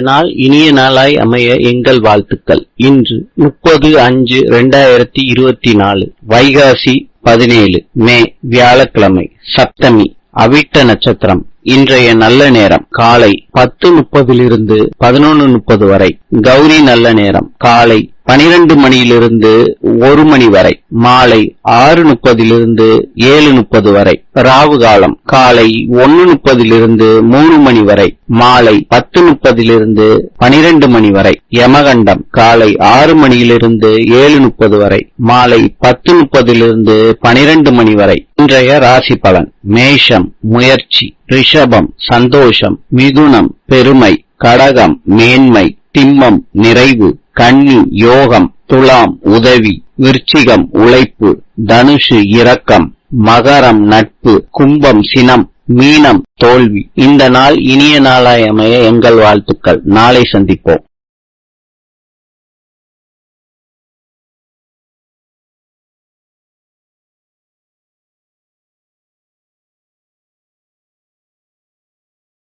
நாள் இனிய நாளாய் அமைய எங்கள் வாழ்த்துக்கள். இன்று முப்பது அஞ்சு ரெண்டாயிரத்தி இருபத்தி நாலு வைகாசி பதினேழு மே வியாழக்கிழமை சப்தமி அவிட்ட நட்சத்திரம். இன்றைய நல்ல நேரம் காலை பத்து முப்பதிலிருந்து பதினொன்று முப்பது வரை. கௌரி நல்ல நேரம் காலை பனிரெண்டு மணியிலிருந்து ஒரு மணி வரை. மாலை ஆறு முப்பதிலிருந்து ஏழு முப்பது வரை. ராவு காலம் காலை ஒன்னு முப்பதிலிருந்து மூணு மணி வரை. மாலை பத்து முப்பதிலிருந்து பனிரெண்டு மணி வரை. யமகண்டம் காலை ஆறு மணியிலிருந்து ஏழு முப்பது வரை. மாலை பத்து முப்பதிலிருந்து பனிரெண்டு மணி வரை. இன்றைய ராசி பலன் மேஷம் முயற்சி ரிஷபம் சந்தோஷம் மிதுனம் பெருமை கடகம் மேன்மை திம்மம் நிறைவு கன்னி யோகம் துலாம் உதவி விருச்சிகம் உழைப்பு தனுஷு இரக்கம் மகரம் நட்பு கும்பம் சினம் மீனம் தோல்வி. இந்த நாள் இனிய நாளாய் அமைய எங்கள் வாழ்த்துக்கள். நாளை சந்திப்போம்.